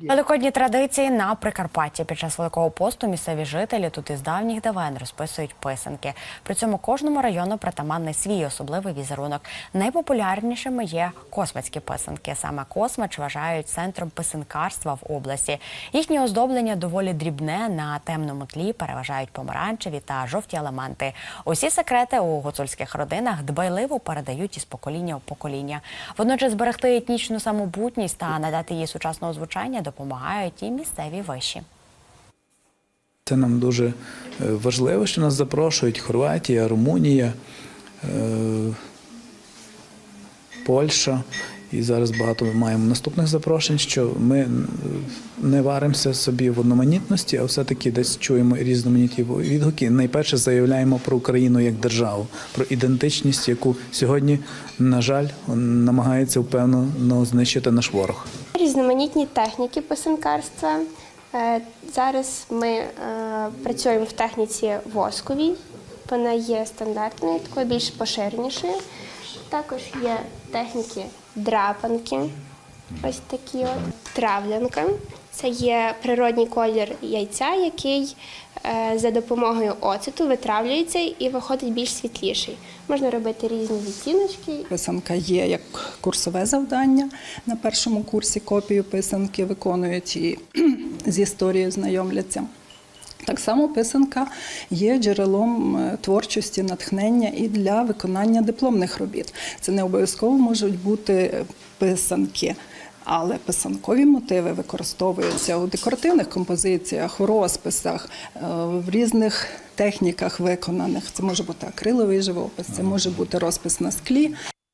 Великодні традиції на Прикарпатті під час Великого посту місцеві жителі тут із давніх давен розписують писанки. При цьому кожному району притаманний свій особливий візерунок. Найпопулярнішими є космицькі писанки. Саме Космач вважають центром писанкарства в області. Їхнє оздоблення доволі дрібне на темному тлі переважають помаранчеві та жовті елементи. Усі секрети у гуцульських родинах дбайливо передають із покоління в покоління. Водночас зберегти етнічну самобутність та надати їй сучасного звучання допомагають і місцеві виші. Це нам дуже е, важливо, що нас запрошують Хорватія, Румунія, е, Польща. І зараз багато маємо наступних запрошень, що ми е, не варимося собі в одноманітності, а все-таки десь чуємо різноманітні відгуки. Найперше заявляємо про Україну як державу, про ідентичність, яку сьогодні, на жаль, намагається впевнено знищити наш ворог. Різноманітні техніки писанкарства. Е, Зараз ми е, працюємо в техніці восковій. Вона є стандартною, такою більш поширенішою. Також є техніки драпанки, ось такі от. Травлянка. Це є природній колір яйця, який е, за допомогою оцету витравлюється і виходить більш світліший. Можна робити різні відтіночки. Писанка є як курсове завдання. На першому курсі копію писанки виконують і з історією знайомляться. Так само писанка є джерелом е, творчості, натхнення і для виконання дипломних робіт. Це не обов'язково можуть бути писанки. Але писанкові мотиви використовуються у декоративних композиціях, у розписах, е, в різних техніках виконаних. Це може бути акриловий живопис, це може бути розпис на склі.